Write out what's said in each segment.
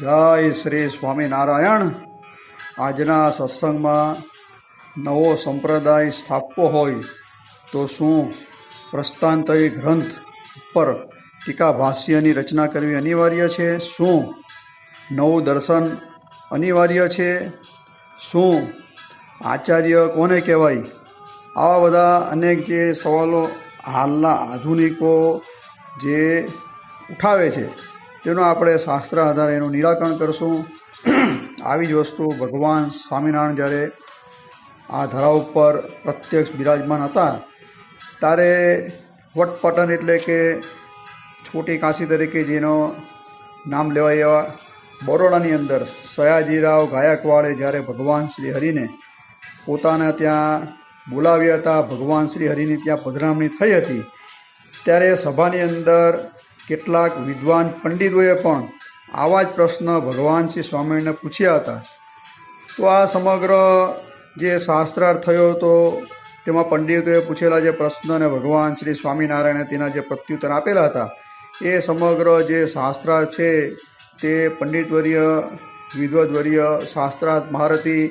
જય શ્રી સ્વામિનારાયણ. આજના સત્સંગમાં નવો સંપ્રદાય સ્થાપવો હોય તો શું પ્રસ્તાંતરી ગ્રંથ ઉપર ટીકા ભાષ્યની રચના કરવી અનિવાર્ય છે? શું નવું દર્શન અનિવાર્ય છે? શું આચાર્ય કોને કહેવાય? આવા બધા અનેક જે સવાલો હાલના આધુનિકો જે ઉઠાવે છે. તેનો આપણે શાસ્ત્ર આધારે એનું નિરાકરણ કરશું. આવી જ વસ્તુ ભગવાન સ્વામિનારાયણ જ્યારે આ ધરા ઉપર પ્રત્યક્ષ બિરાજમાન હતા, ત્યારે વટપટન એટલે કે છોટી કાશી તરીકે જેનો નામ લેવાય એવા બરોડાની અંદર સયાજીરાવ ગાયકવાડે જ્યારે ભગવાન શ્રી હરિને પોતાના ત્યાં બોલાવ્યા હતા, ભગવાન શ્રી હરિની ત્યાં પધરામણી થઈ હતી, ત્યારે સભાની અંદર કેટલાક વિદ્વાન પંડિતોએ પણ આવા જ પ્રશ્ન ભગવાન શ્રી સ્વામિનારાયણને પૂછ્યા હતા. તો આ સમગ્ર જે શાસ્ત્રાર્થ થયો હતો, તેમાં પંડિતોએ પૂછેલા જે પ્રશ્ન અને ભગવાન શ્રી સ્વામિનારાયણે તેના જે પ્રત્યુત્તર આપેલા હતા, એ સમગ્ર જે શાસ્ત્રાર્થ છે, તે પંડિતવર્ય, વિદ્વદવર્ય, શાસ્ત્રાર્થ મહારથી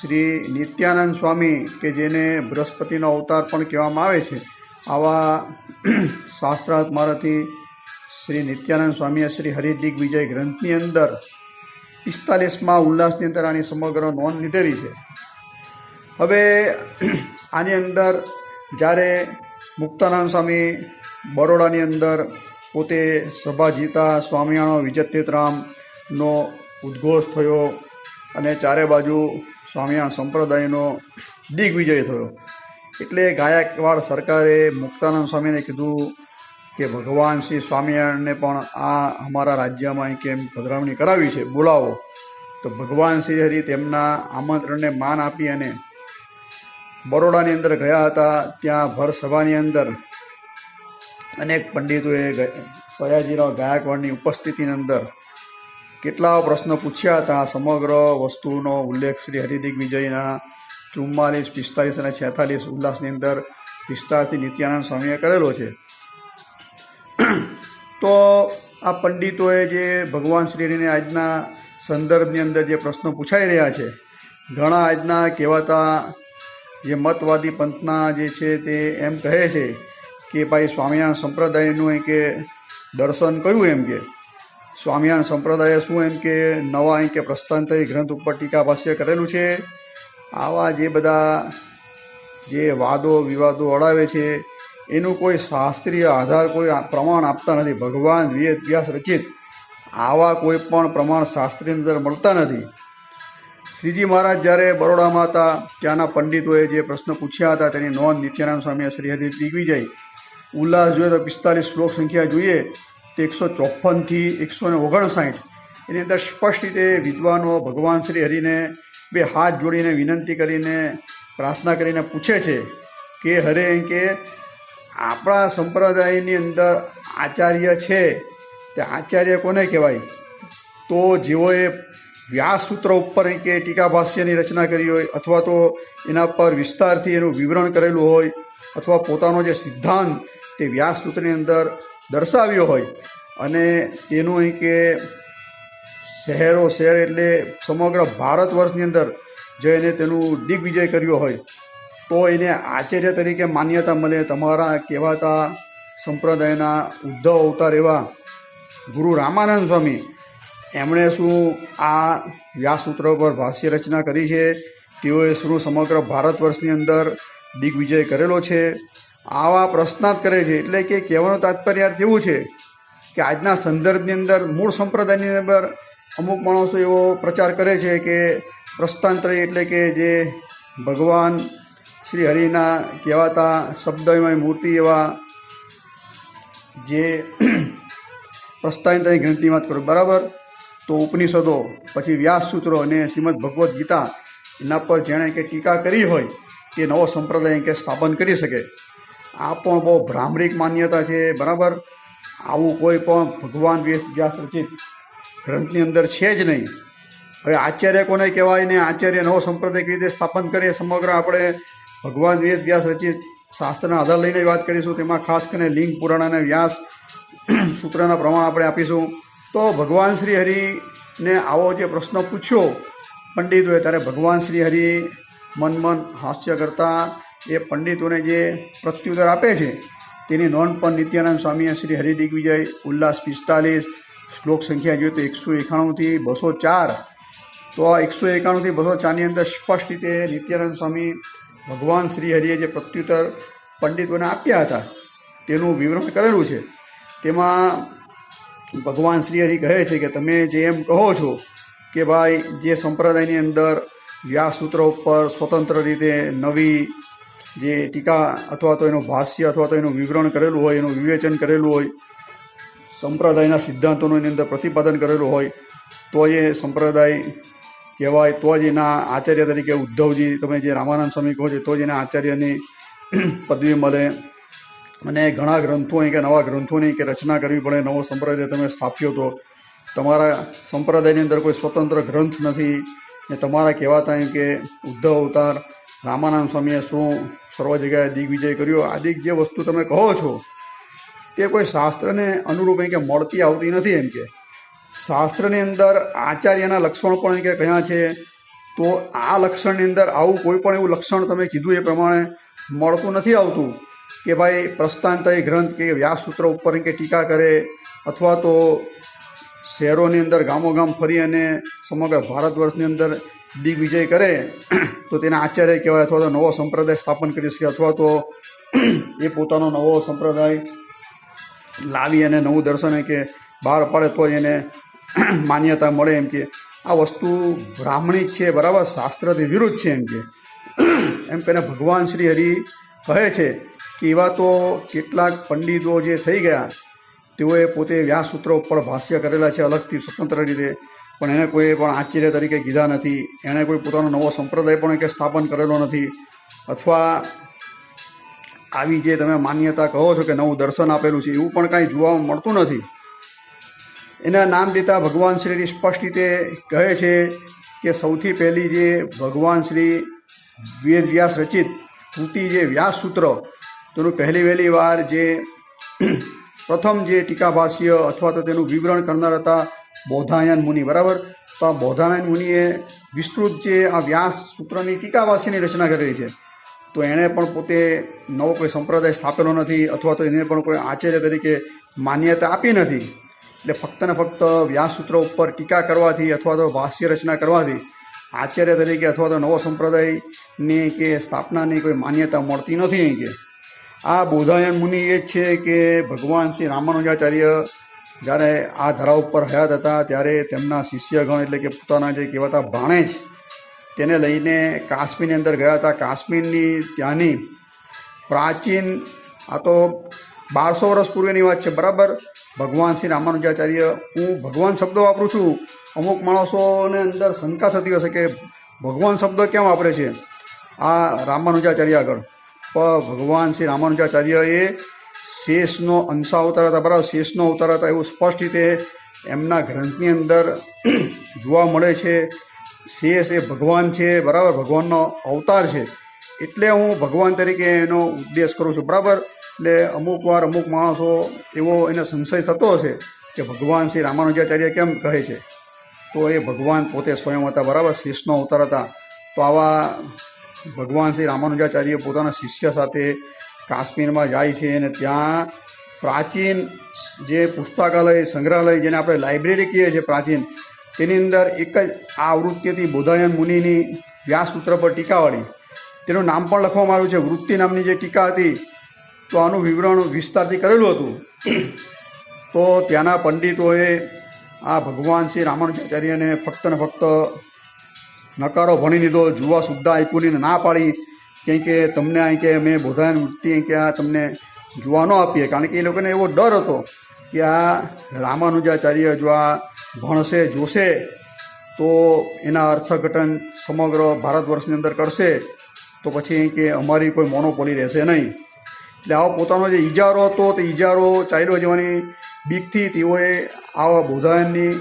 શ્રી નિત્યાનંદ સ્વામી કે જેને બૃહસ્પતિનો અવતાર પણ કહેવામાં આવે છે, આવા શાસ્ત્રાર્થ મહારથી શ્રી નિત્યાનંદ સ્વામીએ શ્રી હરિદિગ્વિજય ગ્રંથની અંદર પિસ્તાલીસમાં ઉલ્લાસની અંદર આની સમગ્ર નોંધ લીધેલી છે. હવે આની અંદર જ્યારે મુક્તાનંદ સ્વામી બરોડાની અંદર પોતે સભા જીતા સ્વામિયાણો વિજયતેતરામનો ઉદ્ઘોષ થયો અને ચારે બાજુ સ્વામિનારાયણ સંપ્રદાયનો દિગ્વિજય થયો. એટલે ગાયકવાડ સરકારે મુક્તાનંદ સ્વામીને કીધું કે ભગવાન શ્રી સ્વામિનારાયણને પણ આ અમારા રાજ્યમાં અહીં કેમ પધરાવણી કરાવી છે, બોલાવો. તો ભગવાન શ્રી હરિ તેમના આમંત્રણને માન આપી અને બરોડાની અંદર ગયા હતા, ત્યાં ભરસભાની અંદર અનેક પંડિતોએ સયાજીરાવ ગાયકવાડની ઉપસ્થિતિની અંદર કેટલા પ્રશ્નો પૂછ્યા હતા. સમગ્ર વસ્તુનો ઉલ્લેખ શ્રી હરિદિગ્વિજયના ચુમ્માલીસ, પિસ્તાલીસ અને છેતાલીસ ઉલ્લાસની અંદર વિસ્તારથી નિત્યાનંદ સ્વામીએ કરેલો છે. તો આ પંડિતોએ જે ભગવાન શ્રીને આજના સંદર્ભની અંદર જે પ્રશ્નો પૂછાઈ રહ્યા છે, ઘણા આજના કહેવાતા જે મતવાદી પંથના જે છે તે એમ કહે છે કે ભાઈ સ્વામિનારાયણ સંપ્રદાયનું એ કે દર્શન કયું એમ કે. સ્વામિનારાયણ સંપ્રદાયે શું એમ કે નવા અહીં કે પ્રસ્થાંતરી ગ્રંથ ઉપર ટીકા ભાષ્ય કરેલું છે? આવા જે બધા જે વાદો વિવાદો અડાવે છે એનું કોઈ શાસ્ત્રીય આધાર, કોઈ પ્રમાણ આપતા નથી. ભગવાન વેદ વ્યાસ રચિત. આવા કોઈ પણ પ્રમાણ શાસ્ત્રીની અંદર મળતા નથી. શ્રીજી મહારાજ જ્યારે બરોડામાં હતા ત્યાંના પંડિતોએ જે પ્રશ્ન પૂછ્યા હતા, તેની નોંધ નિત્યાનંદ સ્વામીએ શ્રીહદી હરિ જાય ઉલ્લાસ જોઈએ તો પિસ્તાલીસ શ્લોક સંખ્યા જોઈએ, તો એકસો ચોપ્પનથી એકસો ને ઓગણસાઠ. એની અંદર સ્પષ્ટ રીતે વિદ્વાનો ભગવાન શ્રી હરિને બે હાથ જોડીને વિનંતી કરીને પ્રાર્થના કરીને પૂછે છે કે, હરે, કે આપણા સંપ્રદાયની અંદર આચાર્ય છે, તે આચાર્ય કોને કહેવાય? તો જેઓએ વ્યાસસૂત્ર ઉપર કે ટીકા ભાષ્યની રચના કરી હોય, અથવા તો એના પર વિસ્તારથી એનું વિવરણ કરેલું હોય, અથવા પોતાનો જે સિદ્ધાંત તે વ્યાસસૂત્રની અંદર દર્શાવ્યો હોય, અને તેનું અહીં કે શહેરો શહેર એટલે સમગ્ર ભારત વર્ષની અંદર જઈને તેનું દિગ્વિજય કર્યો હોય તો એને આચાર્ય તરીકે માન્યતા મળે. તમારા કહેવાતા સંપ્રદાયના ઉદ્ધવ અવતાર એવા ગુરુ રામાનંદ સ્વામી, એમણે શું આ વ્યાસસૂત્ર પર ભાષ્ય રચના કરી છે? તેઓએ શું સમગ્ર ભારત વર્ષની અંદર દિગ્વિજય કરેલો છે? આવા પ્રશ્નાર્થ કરે છે. એટલે કે કહેવાનો તાત્પર્ય એવું છે કે આજના સંદર્ભની અંદર મૂળ સંપ્રદાયની અંદર અમુક માણસો એવો પ્રચાર કરે છે કે પ્રસ્થાંતરી એટલે કે જે ભગવાન શ્રી હરિના કહેવાતા શબ્દમય મૂર્તિ એવા જે પ્રસ્તાવિતની ગ્રંથની વાત કરું. બરાબર? તો ઉપનિષદો, પછી વ્યાસ સૂત્રો અને શ્રીમદ ભગવદ્ ગીતા, એના પર જેણે કે ટીકા કરી હોય, તે નવો સંપ્રદાય કે સ્થાપન કરી શકે. આ પણ બહુ ભ્રામરિક માન્યતા છે, બરાબર? આવું કોઈ પણ ભગવાન વ્યાસ રચિત ગ્રંથની અંદર છે જ નહીં. હવે આચાર્ય કોને કહેવાય ને આચાર્ય નવો સંપ્રદાય કેવી રીતે સ્થાપન કરીએ સમગ્ર આપણે ભગવાન વેદ વ્યાસ રચિત શાસ્ત્રના આધાર લઈને વાત કરીશું. તેમાં ખાસ કરીને લિંગ, પુરાણ અને વ્યાસ સૂત્રના પ્રમાણ આપણે આપીશું. તો ભગવાન શ્રી હરિને આવો જે પ્રશ્ન પૂછ્યો પંડિતોએ, ત્યારે ભગવાન શ્રી હરિ મન મન હાસ્ય કરતા એ પંડિતોને જે પ્રત્યુત્તર આપે છે, તેની નોંધ પણ નિત્યાનંદ સ્વામીએ શ્રી હરિદિગ્વિજય ઉલ્લાસ પિસ્તાલીસ, શ્લોક સંખ્યા જોઈએ તો એકસો એકાણુંથી બસો ચાર. તો આ એકસો એકાણુંથી બસો ચારની અંદર સ્પષ્ટ રીતે નિત્યાનંદ સ્વામી ભગવાન શ્રી હરિએ જે પ્રત્યુત્તર પંડિતોને આપ્યા હતા, તેનું વિવરણ કરેલું છે. તેમાં ભગવાન શ્રી હરિ કહે છે કે તમે જે એમ કહો છો કે ભાઈ, જે સંપ્રદાયની અંદર વ્યાસસૂત્ર ઉપર સ્વતંત્ર રીતે નવી જે ટીકા અથવા તો એનું ભાષ્ય અથવા તો એનું વિવરણ કરેલું હોય, એનું વિવેચન કરેલું હોય, સંપ્રદાયના સિદ્ધાંતોનું એની અંદર પ્રતિપાદન કરેલું હોય, તો એ સંપ્રદાય કહેવાય તો જ એના આચાર્ય તરીકે ઉદ્ધવજી, તમે જે રામાનંદ સ્વામી કહો છો, તો જ એના આચાર્યની પદવી મળે. અને ઘણા ગ્રંથોની કે નવા ગ્રંથોની કે રચના કરવી પડે, નવો સંપ્રદાય તમે સ્થાપ્યો તો. તમારા સંપ્રદાયની અંદર કોઈ સ્વતંત્ર ગ્રંથ નથી. ને તમારા કહેવાતા એમ કે ઉદ્ધવ અવતાર, રામાનંદ સ્વામીએ શું સર્વ જગ્યાએ દિગ્વિજય કર્યો? આદિક જે વસ્તુ તમે કહો છો, તે કોઈ શાસ્ત્રને અનુરૂપ એમ કે મળતી આવતી નથી એમ કે. શાસ્ત્રની અંદર આચાર્યના લક્ષણો પણ કે કયા છે? તો આ લક્ષણની અંદર આવું કોઈ પણ એવું લક્ષણ તમે કીધું એ પ્રમાણે મળતું નથી આવતું કે ભાઈ પ્રસ્થાંતય ગ્રંથ કે વ્યાસસૂત્ર ઉપર કે ટીકા કરે અથવા તો શહેરોની અંદર ગામો ગામ ફરી અને સમગ્ર ભારત વર્ષની અંદર દિગ્વિજય કરે, તો તેના આચાર્ય કહેવાય અથવા તો નવો સંપ્રદાય સ્થાપન કરી શકે અથવા તો એ પોતાનો નવો સંપ્રદાય લાવી અને નવું દર્શન કે બહાર પાડે તો એને માન્યતા મળે એમ કે આ વસ્તુ બ્રાહ્મણિક છે, બરાબર? શાસ્ત્રથી વિરુદ્ધ છે એમ કે. એમ કે ભગવાન શ્રી હરિ કહે છે કે એવા તો કેટલાક પંડિતો જે થઈ ગયા, તેઓએ પોતે વ્યાસસૂત્રો ઉપર ભાષ્ય કરેલા છે, અલગથી સ્વતંત્ર રીતે. પણ એને કોઈ પણ આશ્ચર્ય તરીકે કીધા નથી. એણે કોઈ પોતાનો નવો સંપ્રદાય પણ કે સ્થાપન કરેલો નથી. અથવા આવી જે તમે માન્યતા કહો છો કે નવું દર્શન આપેલું છે, એવું પણ કાંઈ જોવા મળતું નથી. એના નામ દેતા ભગવાન શ્રી સ્પષ્ટ રીતે કહે છે કે સૌથી પહેલી જે ભગવાન શ્રી વેદ વ્યાસ રચિત કૃતિ જે વ્યાસ સૂત્ર, તેનું પહેલી વહેલી વાર જે પ્રથમ જે ટીકાભાષ્ય અથવા તો તેનું વિવરણ કરનાર હતા બૌધાયન મુનિ, બરાબર? તો આ બૌધાયન મુનિએ વિસ્તૃત જે આ વ્યાસ સૂત્રની ટીકાભાષ્યની રચના કરેલી છે. તો એણે પણ પોતે નવો કોઈ સંપ્રદાય સ્થાપેલો નથી અથવા તો એને પણ કોઈ આચાર્ય તરીકે માન્યતા આપી નથી. એટલે ફક્ત ને ફક્ત વ્યાસસૂત્રો ઉપર ટીકા કરવાથી અથવા તો ભાષ્ય રચના કરવાથી આચાર્ય તરીકે અથવા તો નવો સંપ્રદાયની કે સ્થાપનાની કોઈ માન્યતા મળતી નથી કે. આ બોધાયન મુનિ એ જ છે કે ભગવાન શ્રી રામાનુજાચાર્ય જ્યારે આ ધરા ઉપર હયાત હતા ત્યારે તેમના શિષ્યગણ એટલે કે પોતાના જે કહેવાતા ભાણેજ તેને લઈને કાશ્મીરની અંદર ગયા હતા. કાશ્મીરની ત્યાંની પ્રાચીન, આ તો બારસો વર્ષ પૂર્વેની વાત છે, બરાબર? ભગવાન શ્રી રામાનુજાચાર્ય, હું ભગવાન શબ્દ વાપરું છું. અમુક માણસોને અંદર શંકા થતી હશે કે ભગવાન શબ્દ કેમ વાપરે છે? આ રામાનુજાચાર્ય આગળ. પણ ભગવાન શ્રી રામાનુજાચાર્ય એ શેષનો અંશા અવતાર હતા. બરાબર, શેષનો અવતાર હતા એવું સ્પષ્ટ રીતે એમના ગ્રંથની અંદર જોવા મળે છે. શેષ એ ભગવાન છે, બરાબર, ભગવાનનો અવતાર છે. એટલે હું ભગવાન તરીકે એનો ઉપદેશ કરું છું. બરાબર? એટલે અમુક વાર અમુક માણસો એવો એને સંશય થતો હશે કે ભગવાન શ્રી રામાનુજાચાર્ય કેમ કહે છે? તો એ ભગવાન પોતે સ્વયં હતા, બરાબર? શિષ્યનો અવતાર હતા. તો આવા ભગવાન શ્રી રામાનુજાચાર્ય પોતાના શિષ્ય સાથે કાશ્મીરમાં જાય છે અને ત્યાં પ્રાચીન જે પુસ્તકાલય, સંગ્રહાલય જેને આપણે લાઇબ્રેરી કહીએ છીએ પ્રાચીન, તેની અંદર એક જ આ આવૃત્તિ હતી બોધાયન મુનિની વ્યાસસૂત્ર પર ટીકાવાળી તેનું નામ પણ લખવામાં આવ્યું છે. વૃત્તિ નામની જે ટીકા હતી તો આનું વિવરણ વિસ્તારથી કરેલું હતું. તો ત્યાંના પંડિતોએ આ ભગવાન શ્રી રામાનુજાચાર્યને ફક્ત ને ફક્ત નકારો ભણી લીધો, જુવા સુદ્ધા આપ્યું ના પાડી, કેમ કે તમને અહીં કે અમે બોધાયન વૃત્તિ કે આ તમને જોવા ન આપીએ. કારણ કે એ લોકોને એવો ડર હતો કે આ રામાનુજાચાર્ય જો આ ભણશે, જોશે, તો એના અર્થઘટન સમગ્ર ભારત વર્ષની અંદર કરશે, તો પછી કે અમારી કોઈ મોનોપોલી રહેશે નહીં. એટલે આવો પોતાનો જે ઇજારો હતો તે ઇજારો ચાલ્યો જવાની બીકથી તેઓએ આવા બોધાયનની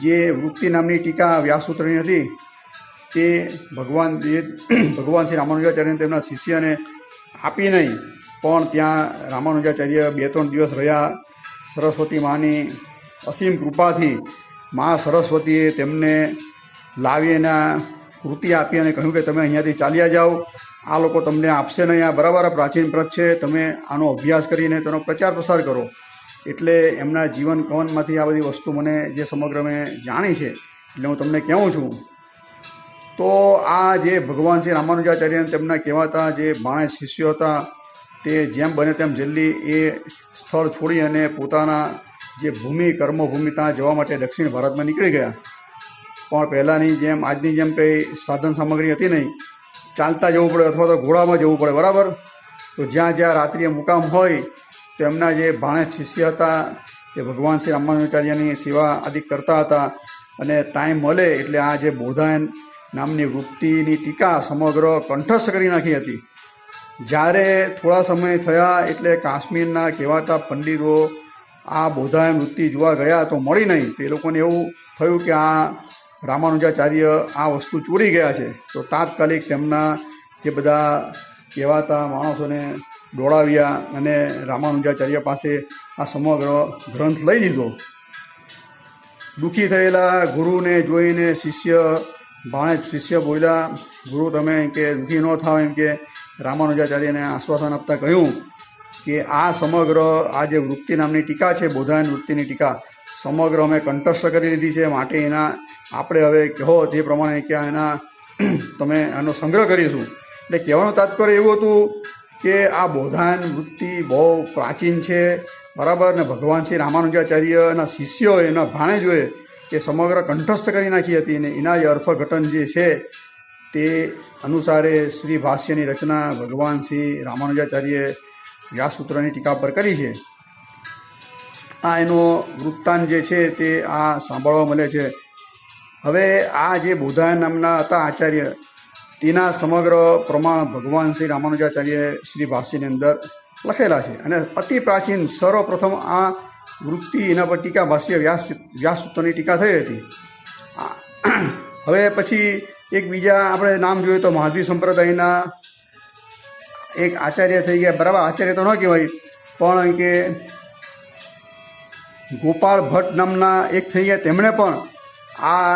જે વૃત્તિ નામની ટીકા વ્યાસસૂત્રની હતી તે ભગવાન ભગવાન શ્રી રામાનુજાચાર્યને તેમના શિષ્યને આપી નહીં, પણ ત્યાં રામાનુજાચાર્ય બે ત્રણ દિવસ રહ્યા સરસ્વતી માની અસીમ કૃપાથી મા સરસ્વતીએ તેમને લાવી એના કૃતિ આપી અને કહ્યું કે તમે અહીંયાથી ચાલ્યા જાઓ. આ લોકો તમને આપશે નહીં. આ બરાબર પ્રાચીન પ્રત છે. તમે આનો અભ્યાસ કરીને તેનો પ્રચાર પ્રસાર કરો. એટલે એમના જીવન કવનમાંથી આ બધી વસ્તુ મને જે સમગ્ર મેં જાણી છે, એટલે હું તમને કહું છું. તો આ જે ભગવાન શ્રી રામાનુજાચાર્ય તેમના કહેવાતા જે બાણે શિષ્યો હતા, તે જેમ બને તેમ જલ્દી એ સ્થળ છોડી અને પોતાના જે ભૂમિ કર્મભૂમિ ત્યાં જવા માટે દક્ષિણ ભારતમાં નીકળી ગયા. પણ પહેલાંની જેમ, આજની જેમ કંઈ સાધન સામગ્રી હતી નહીં. ચાલતા જવું પડે અથવા તો ઘોડામાં જવું પડે, બરાબર? તો જ્યાં જ્યાં રાત્રિએ મુકામ હોય, તો એમના જે ભાણે શિષ્ય હતા, એ ભગવાન શ્રી રામાનુચાર્યની સેવા આદિ કરતા હતા. અને ટાઈમ મળે એટલે આ જે બોધાયન નામની વૃત્તિની ટીકા સમગ્ર કંઠસ્થ કરી નાખી હતી. જ્યારે થોડા સમય થયા એટલે કાશ્મીરના કહેવાતા પંડિતો આ બોધાયન વૃત્તિ જોવા ગયા તો મળી નહીં. તો લોકોને એવું થયું કે આ રામાનુજાચાર્ય આ વસ્તુ ચોરી ગયા છે, તો તાત્કાલિક તેમના જે બધા કહેવાતા માણસોને દોડાવ્યા અને રામાનુજાચાર્ય પાસે આ સમગ્ર ગ્રંથ લઈ લીધો. દુઃખી થયેલા ગુરુને જોઈને શિષ્ય ભાણે શિષ્ય બોલ્યા, ગુરુ, તમે કે દુઃખી ન થાવ એમ કે રામાનુજાચાર્યને આશ્વાસન આપતા કહ્યું કે આ સમગ્ર આ જે વૃત્તિ નામની ટીકા છે, બોધાયન વૃત્તિની ટીકા સમગ્ર અમે કંઠસ્થ કરી લીધી છે. માટે એના આપણે હવે કહો તે પ્રમાણે કે એના તમે એનો સંગ્રહ કરીશું. એટલે કહેવાનું તાત્પર્ય એવું હતું કે આ બોધાયન વૃત્તિ બહુ પ્રાચીન છે. બરાબર? ને ભગવાન શ્રી રામાનુજાચાર્યના શિષ્યો એના ભાણેજોએ કે સમગ્ર કંઠસ્થ કરી નાખી હતી અને એના જે અર્થઘટન જે છે તે અનુસારે શ્રી ભાષ્યની રચના ભગવાન શ્રી રામાનુજાચાર્યએ વ્યાસસૂત્રની ટીકા પર કરી છે. આ એનો વૃત્તાંત જે છે તે આ સાંભળવા મળે છે. હવે આ જે બોધાયન નામના હતા આચાર્ય, તેના સમગ્ર પ્રમાણ ભગવાન શ્રી રામાનુજાચાર્ય શ્રી ભાષીની અંદર લખેલા છે. અને અતિ પ્રાચીન, સર્વપ્રથમ આ વૃત્તિ એના પર ટીકા, ભાષ્ય વ્યાસ, વ્યાસસૂત્રની ટીકા થઈ હતી. હવે પછી એક બીજા આપણે નામ જોઈએ તો મહાજવી સંપ્રદાયના એક આચાર્ય થઈ ગયા. બરાબર, આચાર્ય તો ન કહેવાય, પણ કે ગોપાળ ભટ્ટ નામના એક થઈ ગયા તેમણે પણ આ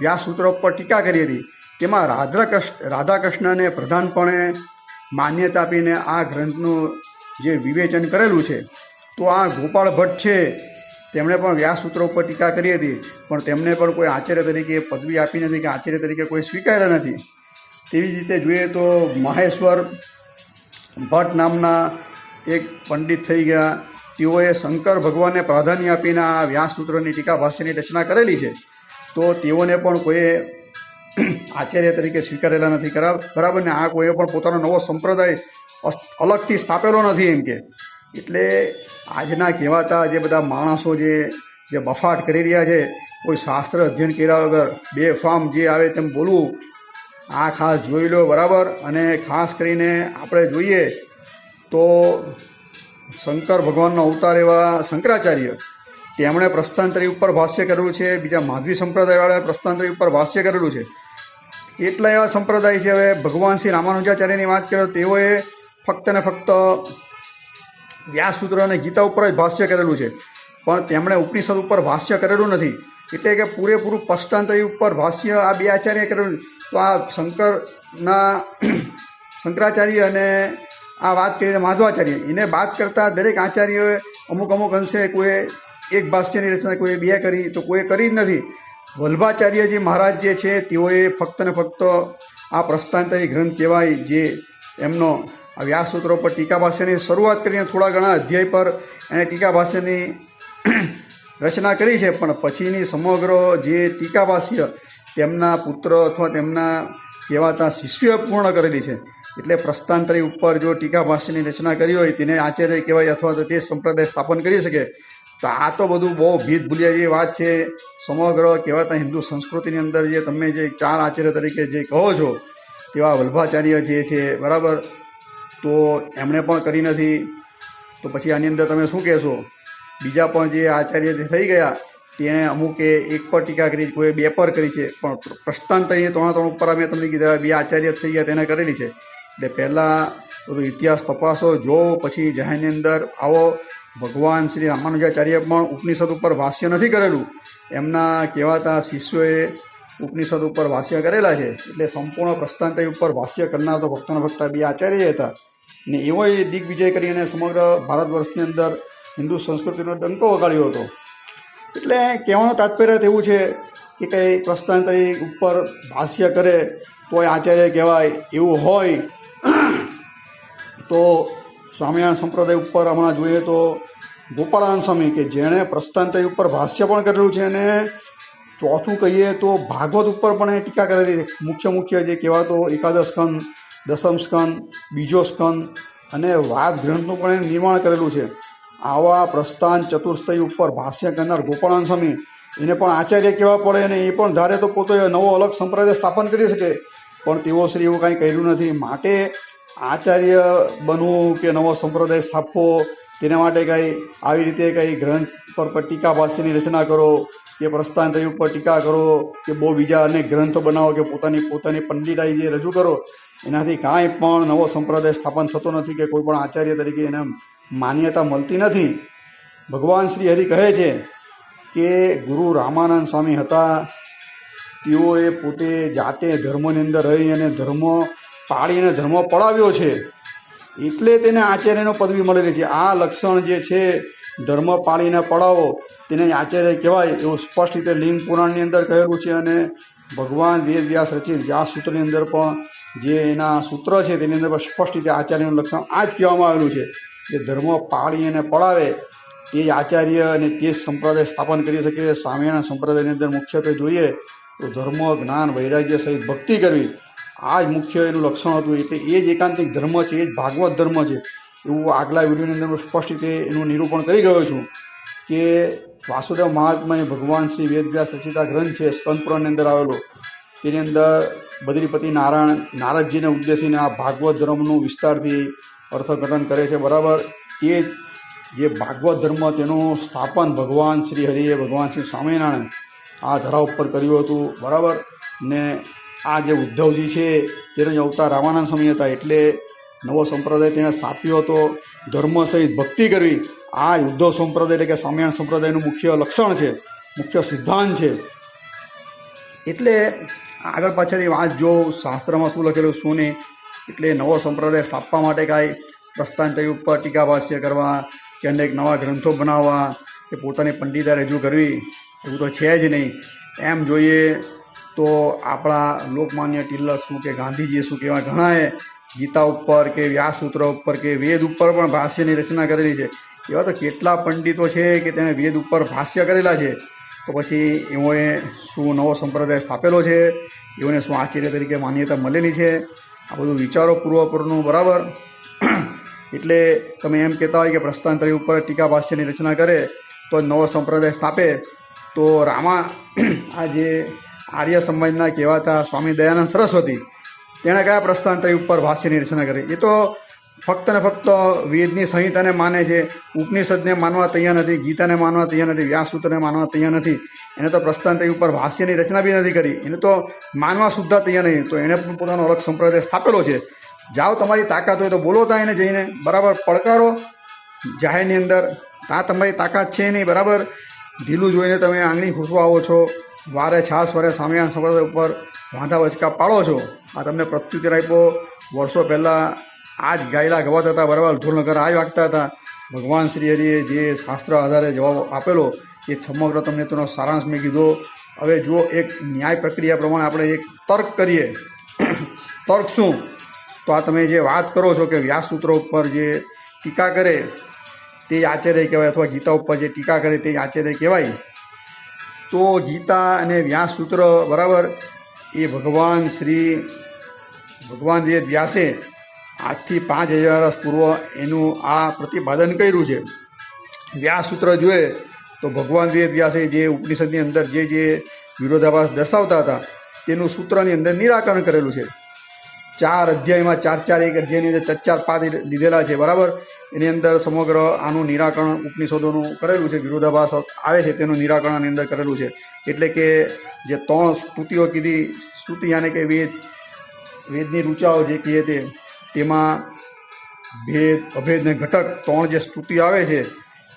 વ્યાસસૂત્ર ઉપર ટીકા કરી હતી. તેમાં રાધાકૃષ્ણ, રાધાકૃષ્ણને પ્રધાનપણે માન્યતા આપીને આ ગ્રંથનું જે વિવેચન કરેલું છે, તો આ ગોપાળ ભટ્ટ છે, તેમણે પણ વ્યાસસૂત્ર ઉપર ટીકા કરી હતી. પણ તેમને પણ કોઈ આચાર્ય તરીકે પદવી આપી નથી કે આચાર્ય તરીકે કોઈ સ્વીકાર્યા નથી. તેવી જ રીતે જોઈએ તો મહેશ્વર ભટ્ટ નામના એક પંડિત થઈ ગયા. તેઓએ શંકર ભગવાનને પ્રાધાન્ય આપીને આ વ્યાસસૂત્રની ટીકા ભાષ્યની રચના કરેલી છે. તો તેઓને પણ કોઈએ આચાર્ય તરીકે સ્વીકારેલા નથી. કરા, બરાબર ને? આ કોઈએ પણ પોતાનો નવો સંપ્રદાય અલગથી સ્થાપેલો નથી એમ કે. એટલે આજના કહેવાતા જે બધા માણસો જે જે બફાટ કરી રહ્યા છે, કોઈ શાસ્ત્ર અધ્યયન કર્યા વગર બે ફાર્મ જે આવે તેમ બોલવું, આ ખાસ જોઈ લો બરાબર. અને ખાસ કરીને આપણે જોઈએ તો શંકર ભગવાનનો અવતાર એવા શંકરાચાર્ય, તેમણે પ્રસ્થાંતરી ઉપર ભાષ્ય કરેલું છે, બીજા માધવી સંપ્રદાયવાળાએ પ્રસ્થાંતરી ઉપર ભાષ્ય કરેલું છે. કેટલા એવા સંપ્રદાય છે? હવે ભગવાન શ્રી રામાનુજાચાર્યની વાત કરો તેઓએ ફક્ત ને ફક્ત વ્યાસસૂત્ર અને ગીતા ઉપર જ ભાષ્ય કરેલું છે. પણ તેમણે ઉપનિષદ ઉપર ભાષ્ય કરેલું નથી. એટલે કે પૂરેપૂરું પષ્ટાંતરી ઉપર ભાષ્ય આ બે આચાર્ય કરેલું. તો આ શંકરના, શંકરાચાર્ય અને આ વાત કરીને માધવાચાર્ય. એને બાદ કરતાં દરેક આચાર્યોએ અમુક અમુક અંશે કોઈ એક ભાષ્યની રચના કોઈ બે કરી, તો કોઈ કરી જ નથી. વલ્ભાચાર્યજી મહારાજ જે છે, તેઓએ ફક્ત ને ફક્ત આ પ્રસ્થાંતરી ગ્રંથ કહેવાય, જે એમનો આ વ્યાસસૂત્રો પર ટીકા ભાષ્યની શરૂઆત કરીને થોડા ઘણા અધ્યાય પર એને ટીકા ભાષ્યની રચના કરી છે, પણ પછીની સમગ્ર જે ટીકા ભાષ્ય તેમના પુત્ર અથવા તેમના કહેવાતા શિષ્યોએ પૂર્ણ કરેલી છે. એટલે પ્રસ્થાંતરી ઉપર જો ટીકા ભાષ્યની રચના કરી હોય, તેને આચાર્ય કહેવાય અથવા તો તે સંપ્રદાય સ્થાપન કરી શકે, તો આ તો બધું બહુ ભીત ભૂલ્યા જેવી વાત છે. સમગ્ર કહેવાતા હિન્દુ સંસ્કૃતિની અંદર જે તમે જે ચાર આચાર્ય તરીકે જે કહો છો, તેવા વલ્ભાચાર્ય જે છે, બરાબર? તો એમણે પણ કરી નથી. તો પછી આની અંદર તમે શું કહેશો? બીજા પણ જે આચાર્ય જે થઈ ગયા, તેણે અમુકે એક પર ટીકા કરી, કોઈ બે પર કરી છે. પણ પ્રસ્થાન તરીકે ત્રણ ત્રણ ઉપર અમે તમને કીધા, બે આચાર્ય થઈ ગયા, તેને કરેલી છે. એટલે પહેલાં બધું ઇતિહાસ તપાસો, જો પછી જાહેરની અંદર આવો ભગવાન શ્રી રામાનુજાચાર્ય પણ ઉપનિષદ ઉપર ભાષ્ય નથી કરેલું. એમના કહેવાતા શિષ્યોએ ઉપનિષદ ઉપર ભાષ્ય કરેલા છે. એટલે સંપૂર્ણ પ્રસ્થાંતય ઉપર ભાષ્ય કરનાર તો ભક્તના ભક્તા બે આચાર્ય હતા. ને એવો એ દિગ્વિજય કરીને સમગ્ર ભારત વર્ષની અંદર હિન્દુ સંસ્કૃતિનો ડંકો વગાડ્યો હતો. એટલે કહેવાનો તાત્પર્ય એવું છે કે કંઈ પ્રસ્થાંતરી ઉપર ભાષ્ય કરે તો આચાર્ય કહેવાય એવું હોય તો સ્વામિનારાયણ સંપ્રદાય ઉપર હમણાં જોઈએ તો ગોપાળાન સ્વામી કે જેણે પ્રસ્થાનતય ઉપર ભાષ્ય પણ કરેલું છે અને ચોથું કહીએ તો ભાગવત ઉપર પણ એ ટીકા કરેલી મુખ્ય મુખ્ય જે કહેવાતો એકાદશ સ્કંદ, દસમ સ્કંદ, બીજો સ્કંદ અને વાદ ગ્રંથનું પણ એ નિર્માણ કરેલું છે. આવા પ્રસ્થાન ચતુર્સ્તય ઉપર ભાષ્ય કરનાર ગોપાળાન સ્વામી એને પણ આચાર્ય કહેવા પડે અને એ પણ ધારે તો પોતે નવો અલગ સંપ્રદાય સ્થાપન કરી શકે. પણ તેઓ શ્રી એવું કાંઈ કર્યું નથી. માટે આચાર્ય બનવું કે નવો સંપ્રદાય સ્થાપવો, તેના માટે કાંઈ આવી રીતે કાંઈ ગ્રંથ પર ટીકા ભાષ્યની રચના કરો, કે પ્રસ્થાન થઈ ઉપર ટીકા કરો, કે બહુ બીજા અનેક ગ્રંથો બનાવો, કે પોતાની પોતાની પંડિતાઈ જે રજૂ કરો, એનાથી કાંઈ પણ નવો સંપ્રદાય સ્થાપન થતો નથી, કે કોઈ પણ આચાર્ય તરીકે એને માન્યતા મળતી નથી. ભગવાન શ્રી હરિ કહે છે કે ગુરુ રામાનંદ સ્વામી હતા, તેઓએ પોતે જાતે ધર્મની અંદર રહી અને ધર્મ પાળીને ધર્મ પડાવ્યો છે, એટલે તેને આચાર્યનો પદવી મળેલી છે. આ લક્ષણ જે છે, ધર્મ પાળીને પડાવો, તેને આચાર્ય કહેવાય એવું સ્પષ્ટ રીતે લિંગ પુરાણની અંદર કહેલું છે અને ભગવાન વેદ વ્યાસ રચિત વ્યાસ સૂત્રની અંદર પણ જે એના સૂત્ર છે, તેની અંદર સ્પષ્ટ રીતે આચાર્યનું લક્ષણ આ જ કહેવામાં આવેલું છે કે ધર્મ પાળી અને પડાવે તે આચાર્ય અને તે સંપ્રદાય સ્થાપન કરી શકે. સ્વામિનારાયણ સંપ્રદાયની અંદર મુખ્યત્વે જોઈએ તો ધર્મ, જ્ઞાન, વૈરાગ્ય સહિત ભક્તિ કરવી આ જ મુખ્ય એનું લક્ષણ હતું એટલે એ જ એકાંતિક ધર્મ છે, એ જ ભાગવત ધર્મ છે. એવું આગલા વિડીયોની અંદર હું સ્પષ્ટ રીતે એનું નિરૂપણ કરી ગયો છું કે વાસુદેવ મહાત્માએ ભગવાન શ્રી વેદવ્યાસ રચિતા ગ્રંથ છે, સ્કંદપુરાની અંદર આવેલો. તેની અંદર બદ્રીપતિ નારાયણ, નારદજીને ઉદ્દેશીને આ ભાગવત ધર્મનું વિસ્તારથી અર્થઘટન કરે છે, બરાબર? એ જે ભાગવત ધર્મ તેનું સ્થાપન ભગવાન શ્રી હરિએ ભગવાન શ્રી સ્વામિનારાયણ આ ધરા ઉપર કર્યું હતું, બરાબર? ને આ જે ઉદ્ધવજી છે, તેનો જ અવતાર રામાનંદ સ્વામી હતા, એટલે નવો સંપ્રદાય તેણે સ્થાપ્યો હતો. ધર્મ સહિત ભક્તિ કરવી, આ ઉદ્ધવ સંપ્રદાય એટલે કે સ્વામિનારાયણ સંપ્રદાયનું મુખ્ય લક્ષણ છે, મુખ્ય સિદ્ધાંત છે. એટલે આગળ પાછળની વાત જો શાસ્ત્રમાં શું લખેલું, શું નહીં, એટલે નવો સંપ્રદાય સ્થાપવા માટે કાંઈ પ્રસ્થાનચય ઉપર ટીકા ભાષ્ય કરવા કે અનેક નવા ગ્રંથો બનાવવા, કે પોતાની પંડિતા રજૂ કરવી, એવું તો છે જ નહીં. એમ જોઈએ તો આપણા લોકમાન્ય ટિલ્લર શું કે ગાંધીજી શું કહેવાય ઘણાએ ગીતા ઉપર કે વ્યાસસૂત્ર ઉપર કે વેદ ઉપર પણ ભાષ્યની રચના કરેલી છે. એવા તો કેટલા પંડિતો છે કે તેણે વેદ ઉપર ભાષ્ય કરેલા છે. તો પછી એઓએ શું નવો સંપ્રદાય સ્થાપેલો છે? એઓને શું આશ્ચર્ય તરીકે માન્યતા મળેલી છે? આ બધું વિચારો પૂર્વપરનું બરાબર. એટલે તમે એમ કહેતા હોય કે પ્રસ્તાંતરી ઉપર ટીકા ભાષ્યની રચના કરે તો નવો સંપ્રદાય સ્થાપે. તો રામા, આ જે આર્ય સમાજના કહેવાતા સ્વામી દયાનંદ સરસ્વતી, તેણે કયા પ્રસ્થાંતરી ઉપર ભાષ્યની રચના કરી? એ તો ફક્ત ને ફક્ત વેદની સંહિતાને માને છે, ઉપનિષદને માનવા તૈયાર નથી, ગીતાને માનવા તૈયાર નથી, વ્યાસસૂત્રને માનવા તૈયાર નથી. એને તો પ્રસ્થાંતરી ઉપર ભાષ્યની રચના બી નથી કરી. એને તો માનવા સુદ્ધા તૈયાર નહીં. તો એણે પણ પોતાનો અલગ સંપ્રદાય સ્થાપેલો છે. જાઓ તમારી તાકાત હોય તો બોલો તા એને જઈને. બરાબર, પડકારો જાહેરની અંદર. આ તમારી તાકાત છે નહીં, બરાબર? ઢીલું જોઈને તમે આંગળી ખુશવા આવો છો. વારે છાસ, વારે સામ્યા સંપ્રદાય ઉપર વાંધા વચકા પાડો છો. આ તમને પ્રત્યુત્તર આપ્યો. વર્ષો પહેલાં આ જ ગાયેલા ગવાતા હતા, વરવાલ ધૂળનગર આ જ વાગતા હતા. ભગવાન શ્રી હરિએ જે શાસ્ત્ર આધારે જવાબ આપેલો, એ સમગ્ર તમને તેનો સારાંશ મેં કીધો. હવે જો એક ન્યાય પ્રક્રિયા પ્રમાણે આપણે એક તર્ક કરીએ. તર્ક શું? તો આ તમે જે વાત કરો છો કે વ્યાસસૂત્રો ઉપર જે ટીકા કરે, તે આચાર્ય કહેવાય અથવા ગીતા ઉપર જે ટીકા કરે, તે આચાર્ય કહેવાય. તો ગીતા અને વ્યાસસૂત્ર બરાબર એ ભગવાન શ્રી ભગવાન જે વ્યાસે આજથી પાંચ હજાર વર્ષ પૂર્વ એનું આ પ્રતિપાદન કર્યું છે. વ્યાસસૂત્ર જોઈએ તો ભગવાન વેદ વ્યાસે જે ઉપનિષદની અંદર જે જે વિરોધાભાસ દર્શાવતા હતા, તેનું સૂત્રની અંદર નિરાકરણ કરેલું છે. ચાર અધ્યાયમાં, ચાર ચાર એક અધ્યાયની અંદર ચાર ચાર પાદ લીધેલા છે, બરાબર? એની અંદર સમગ્ર આનું નિરાકરણ ઉપનિષદોનું કરેલું છે, વિરોધાભાસ આવે છે, તેનું નિરાકરણ આની અંદર કરેલું છે. એટલે કે જે ત્રણ સ્તુતિઓ કીધી, સ્તુતિ યાને કે વેદ, વેદની રૂચાઓ જે કહીએ તે, તેમાં ભેદ, અભેદ ને ઘટક ત્રણ જે સ્તુતિ આવે છે,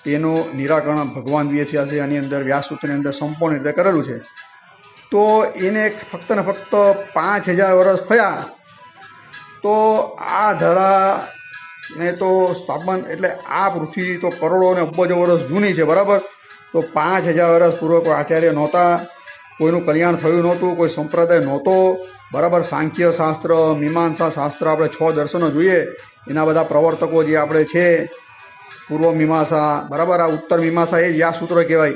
તેનું નિરાકરણ ભગવાન વ્યાસ આની અંદર વ્યાસસૂત્રની અંદર સંપૂર્ણ રીતે કરેલું છે. તો એને ફક્ત ને ફક્ત પાંચ હજાર વર્ષ થયા તો આ ધરાને તો સ્થાપન એટલે આ પૃથ્વી તો કરોડો અને અબજો વર્ષ જૂની છે, બરાબર? તો પાંચ હજાર વર્ષ પૂર્વ આચાર્ય નહોતા, કોઈનું કલ્યાણ થયું નહોતું, કોઈ સંપ્રદાય નહોતો, બરાબર? સાંખ્ય શાસ્ત્ર, મીમાંસા શાસ્ત્ર આપણે છ દર્શનો જોઈએ, એના બધા પ્રવર્તકો જે આપણે છે, પૂર્વ મીમાંસા, બરાબર? આ ઉત્તર મીમાંસા એ યા સૂત્ર કહેવાય.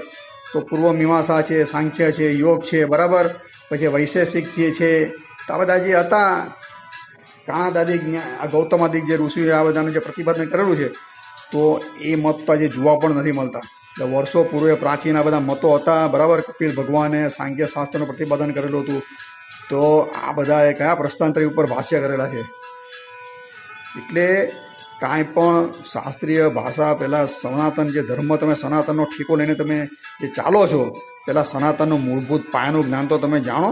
તો પૂર્વ મીમાંસા છે, સાંખ્ય છે, યોગ છે, બરાબર? પછી વૈશેષિક જે છે, તો આ બધા જે હતા કાણાદાદિક આ ગૌતમાદિક જે ઋષિએ આ બધાનું જે પ્રતિપાદન કરેલું છે, તો એ મત તો આજે જોવા પણ નથી મળતા. એટલે વર્ષો પૂર્વે પ્રાચીન આ બધા મતો હતા. બરાબર, કપિલ ભગવાને સાંખ્ય શાસ્ત્રનું પ્રતિપાદન કરેલું હતું. તો આ બધાએ કયા પ્રસ્થાંતરી ઉપર ભાષ્ય કરેલા છે? એટલે કાંઈ પણ શાસ્ત્રીય ભાષા પહેલાં સનાતન જે ધર્મ, તમે સનાતનનો ઠીકો લઈને તમે જે ચાલો છો પહેલાં સનાતનનું મૂળભૂત પાયાનું જ્ઞાન તો તમે જાણો.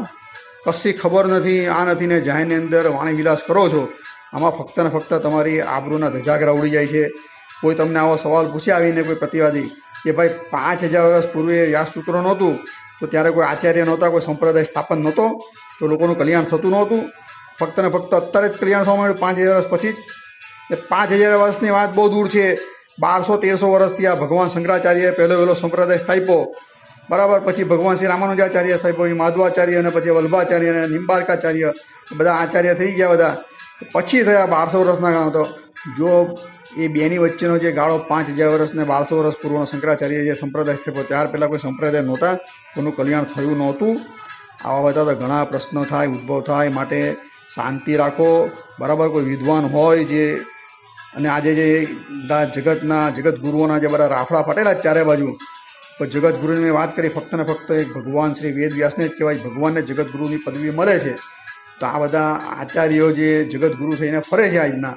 કશી ખબર નથી, આ નથી ને જાહેરની અંદર વાણી વિલાસ કરો છો. આમાં ફક્ત ને ફક્ત તમારી આબરૂના ધજાગરા ઉડી જાય છે. કોઈ તમને આવો સવાલ પૂછે આવીને કોઈ પ્રતિવાદી કે ભાઈ પાંચ હજાર વર્ષ પૂર્વે વ્યાસસૂત્રો નહોતું, તો ત્યારે કોઈ આચાર્ય નહોતા, કોઈ સંપ્રદાય સ્થાપન નહોતો, તો લોકોનું કલ્યાણ થતું નહોતું. ફક્ત ને ફક્ત અત્યારે જ કલ્યાણ થવા માંડ્યું પાંચ હજાર વર્ષ પછી જ. એ પાંચ હજાર વર્ષની વાત બહુ દૂર છે. બારસો તેરસો વર્ષથી આ ભગવાન શંકરાચાર્યએ પહેલો પહેલો સંપ્રદાય સ્થાપ્યો. બરાબર, પછી ભગવાન શ્રી રામાનુજાચાર્ય સ્થાપ્યો પછી માધવાચાર્ય અને પછી વલ્ભાચાર્ય અને નિંબાર્કાચાર્ય બધા આચાર્ય થઈ ગયા બધા. પછી થયા બારસો વર્ષના ગાળો. તો જો એ બેની વચ્ચેનો જે ગાળો પાંચ હજાર વર્ષ ને બારસો વર્ષ પૂર્વનો શંકરાચાર્ય જે સંપ્રદાય છે ત્યાર પહેલાં કોઈ સંપ્રદાય નહોતા. કોનું કલ્યાણ થયું નહોતું. આવા બધા તો ઘણા પ્રશ્નો થાય, ઉદ્ભવ થાય. માટે શાંતિ રાખો. બરાબર, કોઈ વિદ્વાન હોય જે, અને આજે જે જગતના, જગતગુરુઓના જે બધા રાફડા ફટેલા ચારે બાજુ તો જગતગુરુની મેં વાત કરી, ફક્ત ને ફક્ત એક ભગવાન શ્રી વેદ વ્યાસને જ કહેવાય, ભગવાનને જગતગુરુની પદવી મળે છે. તો આ બધા આચાર્યો જે જગતગુરુ થઈને ફરે છે આજના,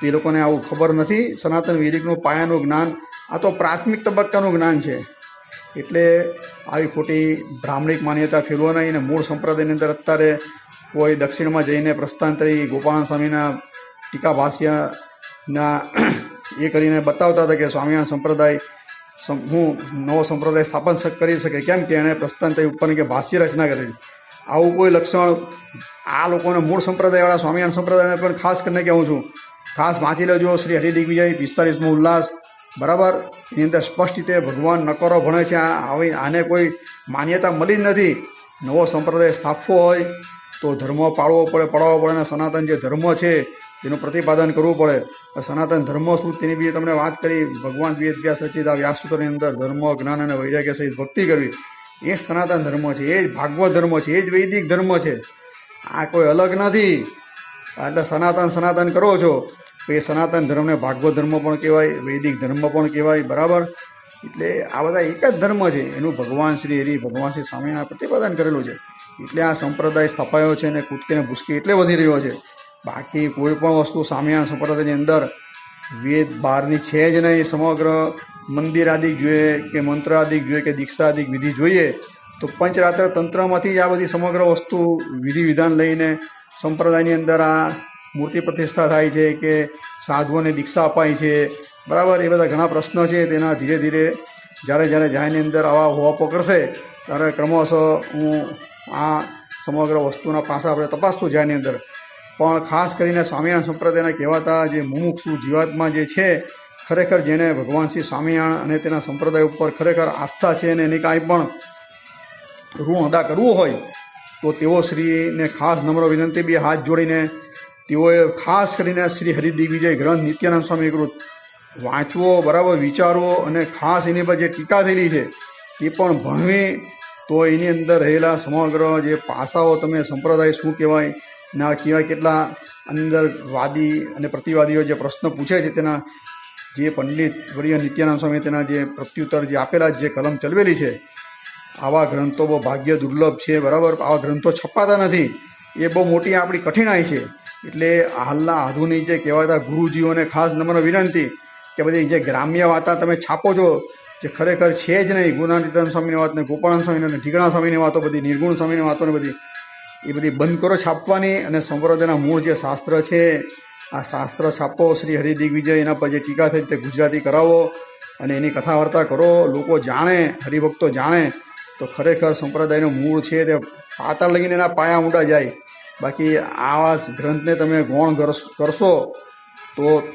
તે લોકોને આવું ખબર નથી. સનાતન વૈદિકનું પાયાનું જ્ઞાન, આ તો પ્રાથમિક તબક્કાનું જ્ઞાન છે. એટલે આવી ખોટી બ્રાહ્મણિક માન્યતા ફેરવો નહીં અને મૂળ સંપ્રદાયની અંદર અત્યારે કોઈ દક્ષિણમાં જઈને પ્રસ્થાંતરી ગોપાલ સ્વામીના ટીકા ભાષ્યના એ કરીને બતાવતા હતા કે સ્વામિનારાયણ સંપ્રદાય હું નવો સંપ્રદાય સ્થાપન કરી શકે. કેમ કે એણે પ્રસ્થાન થઈ ઉપરની કે ભાષ્ય રચના કરેલી આવું કોઈ લક્ષણ આ લોકોને મૂળ સંપ્રદાયવાળા, સ્વામિનારાયણ સંપ્રદાયને પણ ખાસ કરીને કહું છું. ખાસ વાંચી લેજો. શ્રી હરિદિગ્વિજય પિસ્તાલીસમો ઉલ્લાસ. બરાબર? એની અંદર સ્પષ્ટ રીતે ભગવાન નકરો ભણે છે. આવી આને કોઈ માન્યતા મળી જ નથી. નવો સંપ્રદાય સ્થાપવો હોય તો ધર્મ પાળવો પડે, પડાવવો પડે. અને સનાતન જે ધર્મ છે એનું પ્રતિપાદન કરવું પડે. સનાતન ધર્મ શું? તેની બી તમને વાત કરી. ભગવાન વેદ વ્યાસ રચિત આ વ્યાસસૂત્રની અંદર ધર્મ, જ્ઞાન અને વૈરાગ્ય સહિત ભક્તિ કરવી. એ જ સનાતન ધર્મ છે. એ જ ભાગવત ધર્મ છે. એ જ વૈદિક ધર્મ છે. આ કોઈ અલગ નથી. એટલે સનાતન સનાતન કરો છો. તો એ સનાતન ધર્મને ભાગવત ધર્મ પણ કહેવાય, વૈદિક ધર્મ પણ કહેવાય, બરાબર? એટલે આ બધા એક જ ધર્મ છે. એનું ભગવાન શ્રી હરિ, ભગવાન શ્રી સ્વામિનારાયણ પ્રતિપાદન કરેલું છે. એટલે આ સંપ્રદાય સ્થપાયો છે અને કૂદકીને ભૂસકી એટલે વધી રહ્યો છે. બાકી કોઈ પણ વસ્તુ સામ્યાન સંપ્રદાયની અંદર વેદ બહારની છે જ નહીં, સમગ્ર મંદિરાદિક જોઈએ કે મંત્રાદિક જોઈએ કે દીક્ષાદિક વિધિ જોઈએ, તો પંચરાત્ર તંત્રમાંથી જ આ બધી સમગ્ર વસ્તુ વિધિ વિધાન લઈને સંપ્રદાયની અંદર આ મૂર્તિ પ્રતિષ્ઠા થાય છે કે સાધુઓને દીક્ષા અપાય છે. બરાબર? એ બધા ઘણા પ્રશ્નો છે. તેના ધીરે ધીરે જ્યારે જ્યારે જાહેરની અંદર આવા હોવા કરશે, ત્યારે ક્રમશઃ હું આ સમગ્ર વસ્તુના પાસા આપણે તપાસતું જાહેરની અંદર. પણ ખાસ કરીને સ્વામિનારાયણ સંપ્રદાયના કહેવાતા જે મુમુક્ષુ જીવાત્મા જે છે, ખરેખર જેને ભગવાન શ્રી સ્વામિનારાયણ અને તેના સંપ્રદાય ઉપર ખરેખર આસ્થા છે અને એની કાંઈ પણ ઋણ અદા કરવું હોય, તો તેઓ શ્રીને ખાસ નમ્ર વિનંતી બી હાથ જોડીને તેઓએ ખાસ કરીને શ્રી હરિદિગ્વિજય ગ્રંથ નિત્યાનંદ સ્વામી કૃત વાંચવો, બરાબર વિચારવો અને ખાસ એની પર જે ટીકા થયેલી છે તે પણ ભણવી, તો એની અંદર રહેલા સમગ્ર જે પાસાઓ તમે સંપ્રદાય શું કહેવાય ના કહેવાય કેટલા અંદર વાદી અને પ્રતિવાદીઓ જે પ્રશ્ન પૂછે છે તેના જે પંડિત વર્ય નિત્યાનંદ સ્વામી તેના જે પ્રત્યુત્તર જે આપેલા જે કલમ ચલવેલી છે, આવા ગ્રંથો બહુ ભાગ્ય દુર્લભ છે, બરાબર? આવા ગ્રંથો છપાતા નથી. એ બહુ મોટી આપણી કઠિનાઈ છે. એટલે હાલના આધુનિક જે કહેવાતા ગુરુજીઓને ખાસ નમ્ર વિનંતી કે બધી જે ગ્રામ્ય વાતા તમે છાપો છો, જે ખરેખર છે જ નહીં. ગુણાતીતાન સ્વામીની વાત ને ગોપાળન સ્વામીની અને ઢીકણા સ્વામીની વાતો બધી, નિર્ગુણ સ્વામીની વાતો ને બધી એ બધી બંધ કરો છાપવાની અને સંપ્રદાયના મૂળ જે શાસ્ત્ર છે, આ શાસ્ત્ર છાપો શ્રી હરિદિગ્વિજય, એના પર જે ટીકા થઈ તે ગુજરાતી કરાવો અને એની કથા વાર્તા કરો. લોકો જાણે, હરિભક્તો જાણે, તો ખરેખર સંપ્રદાયનું મૂળ છે તે પાતળ લગીને એના પાયા ઊંડા જાય. બાકી આવા ગ્રંથને તમે ગૌણ કરશ- તો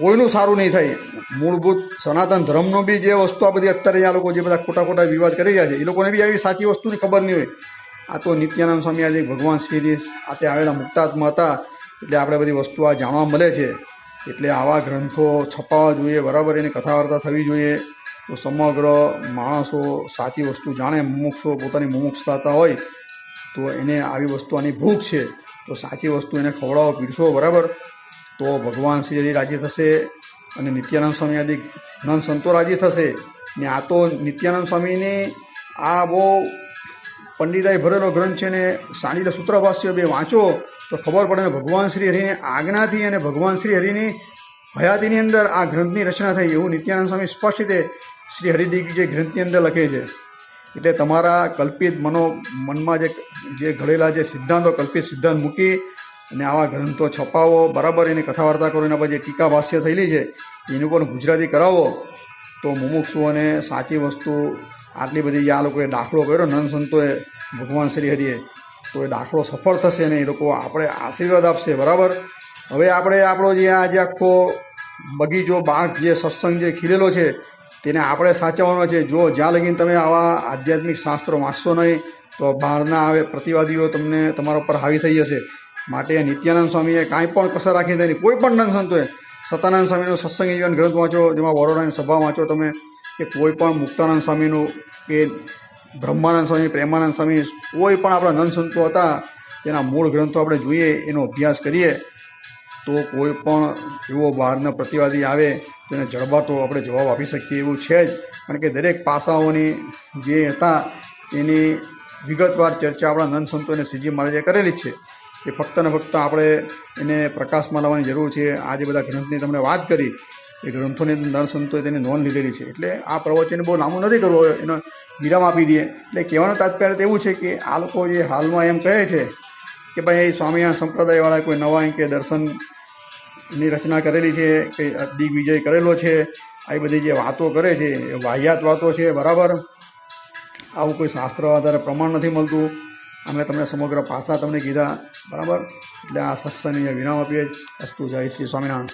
કોઈનું સારું નહીં થાય. મૂળભૂત સનાતન ધર્મનો બી જે વસ્તુ આ બધી અત્યારે આ લોકો જે બધા ખોટા ખોટા વિવાદ કરી રહ્યા છે, એ લોકોને બી આવી સાચી વસ્તુની ખબર નહીં હોય. આ તો નિત્યાનંદ સ્વામી આજે ભગવાન શ્રી આતે આવેલા મુક્તાત્મા હતા, એટલે આપણે બધી વસ્તુ આ જાણવા મળે છે. એટલે આવા ગ્રંથો છપાવવા જોઈએ, બરાબર એની કથા વાર્તા થવી જોઈએ. તો સમગ્ર માણસો સાચી વસ્તુ જાણે, મુમુક્ષો પોતાની મુમુક્ષતા હોય, તો એને આવી વસ્તુ આની ભૂખ છે. તો સાચી વસ્તુ એને ખવડાવો, પીરસો, બરાબર? તો ભગવાન શ્રી રાજી થશે અને નિત્યાનંદ સ્વામી આદિ નંદ સંતો રાજી થશે. ને આ તો નિત્યાનંદ સ્વામીની આ બહુ પંડિતાઈ ભરેલો ગ્રંથ છે ને સાંડીલા સૂત્રભાષ્ય બે વાંચો, તો ખબર પડે ભગવાન શ્રી હરિની આજ્ઞાથી અને ભગવાન શ્રી હરિની હયાતીની અંદર આ ગ્રંથની રચના થઈ એવું નિત્યાનંદ સ્વામી સ્પષ્ટ રીતે શ્રી હરિદિગ જે ગ્રંથની અંદર લખે છે. એટલે તમારા કલ્પિત મનો, મનમાં જે જે ઘડેલા જે સિદ્ધાંતો, કલ્પિત સિદ્ધાંત મૂકી અને આવા ગ્રંથો છપાવો, બરાબર એની કથા વાર્તા કરો, એના પર જે ટીકા ભાષ્ય થયેલી છે, એનું પણ ગુજરાતી કરાવો, તો મુમુક્ષુઓને સાચી વસ્તુ આટલી બધી આ લોકોએ દાખલો કર્યો, નંદ સંતોએ ભગવાન શ્રી હરિએ, તો એ દાખલો સફળ થશે ને એ લોકો આપણે આશીર્વાદ આપશે, બરાબર? હવે આપણે આપણો જે આ જે આખો બગીચો, બાગ જે સત્સંગ જે ખીલેલો છે, તેને આપણે સાચવવાનો છે. જો જ્યાં લગીને તમે આવા આધ્યાત્મિક શાસ્ત્રો વાંચશો નહીં, તો બહારના આવે, પ્રતિવાદીઓ તમને તમારા ઉપર હાવી થઈ જશે. માટે નિત્યાનંદ સ્વામીએ કાંઈ પણ કસર રાખી નથી કોઈ પણ નંદ સંતોએ, સતાનંદ સ્વામીનો સત્સંગ જીવન ગ્રંથ વાંચો, જેમાં વડોદરાની સભા વાંચો તમે કે કોઈ પણ મુક્તાનંદ સ્વામીનું કે બ્રહ્માનંદ સ્વામી, પ્રેમાનંદ સ્વામી, કોઈ પણ આપણા નંદ સંતો હતા તેના મૂળ ગ્રંથો આપણે જોઈએ, એનો અભ્યાસ કરીએ, તો કોઈ પણ એવો બહારનો પ્રતિવાદી આવે તેને જડબાતો આપણે જવાબ આપી શકીએ એવું છે જ. કારણ કે દરેક પાસાઓની જે હતા, એની વિગતવાર ચર્ચા આપણા નંદ સંતોને સીજી મહારાજે કરેલી છે. એ ફક્ત ને ફક્ત આપણે એને પ્રકાશમાં લાવવાની જરૂર છે. આ જે બધા ગ્રંથની તમને વાત કરી. એ ગ્રંથોની નર સંતોએ તેની નોંધ લીધેલી છે. એટલે આ પ્રવચન બહુ લાંબુ નથી કરવું એનો વિરામ આપી દઈએ. એટલે કહેવાનો તાત્પર્ય એવું છે કે આ લોકો જે હાલમાં એમ કહે છે કે ભાઈ સ્વામિનારાયણ સંપ્રદાયવાળા કોઈ નવા કે દર્શનની રચના કરેલી છે કે દિગ્વિજય કરેલો છે, આવી બધી જે વાતો કરે છે એ વાહિયાત વાતો છે, બરાબર? આવું કોઈ શાસ્ત્ર આધારે પ્રમાણ નથી મળતું. અમે તમને સમગ્ર પાસા તમને કીધા, બરાબર? એટલે આ સત્સંગની વિરામ આપીએ અસ્તુ જય શ્રી સ્વામિનારાયણ.